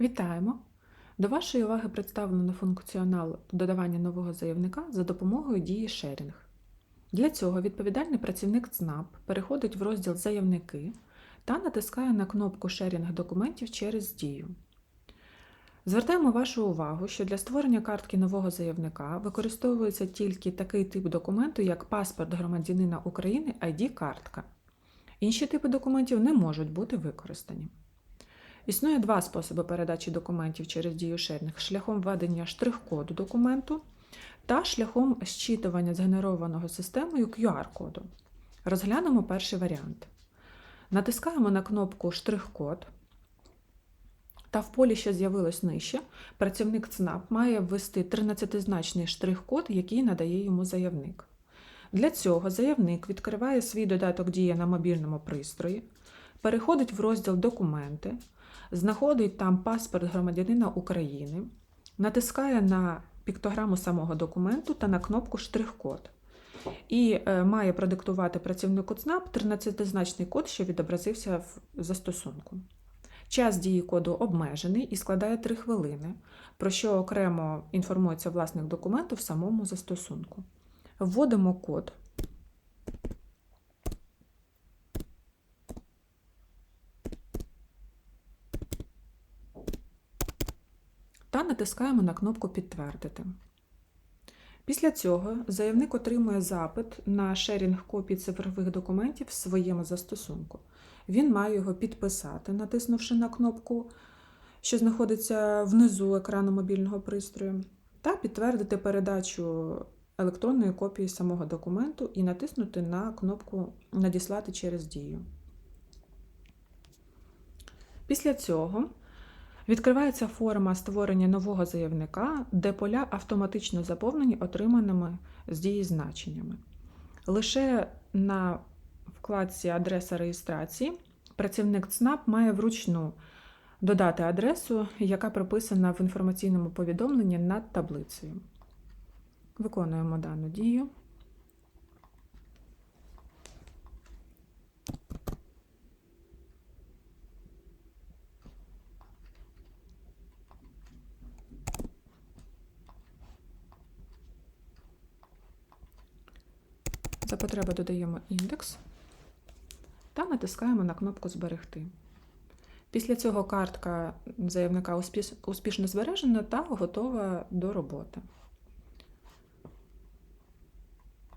Вітаємо! До вашої уваги представлено функціонал додавання нового заявника за допомогою дії шерінг. Для цього відповідальний працівник ЦНАП переходить в розділ Заявники та натискає на кнопку Шерінг документів через дію. Звертаємо вашу увагу, що для створення картки нового заявника використовується тільки такий тип документу, як паспорт громадянина України ID-картка. Інші типи документів не можуть бути використані. Існує два способи передачі документів через дію шерінг шляхом введення штрих-коду документу та шляхом зчитування згенерованого системою QR-коду. Розглянемо перший варіант. Натискаємо на кнопку Штрих-код. Та в полі, що з'явилось нижче, працівник ЦНАП має ввести 13-значний штрих-код, який надає йому заявник. Для цього заявник відкриває свій додаток Дія на мобільному пристрої, переходить в розділ Документи, знаходить там паспорт громадянина України, натискає на піктограму самого документу та на кнопку Штрих-код. І е, має продиктувати працівнику ЦНАП 13-значний код, що відобразився в застосунку. Час дії коду обмежений і складає 3 хвилини, про що окремо інформується власник документу в самому застосунку. Вводимо код. Та натискаємо на кнопку Підтвердити. Після цього заявник отримує запит на шерінг копій цифрових документів в своєму застосунку. Він має його підписати, натиснувши на кнопку, що знаходиться внизу екрану мобільного пристрою, та підтвердити передачу електронної копії самого документу і натиснути на кнопку Надіслати через дію. Після цього відкривається форма створення нового заявника, де поля автоматично заповнені отриманими з дії значеннями. Лише на вкладці Адреса реєстрації працівник ЦНАП має вручну додати адресу, яка прописана в інформаційному повідомленні над таблицею. Виконуємо дану дію. За потреби додаємо індекс та натискаємо на кнопку Зберегти. Після цього картка заявника успіш- успішно збережена та готова до роботи.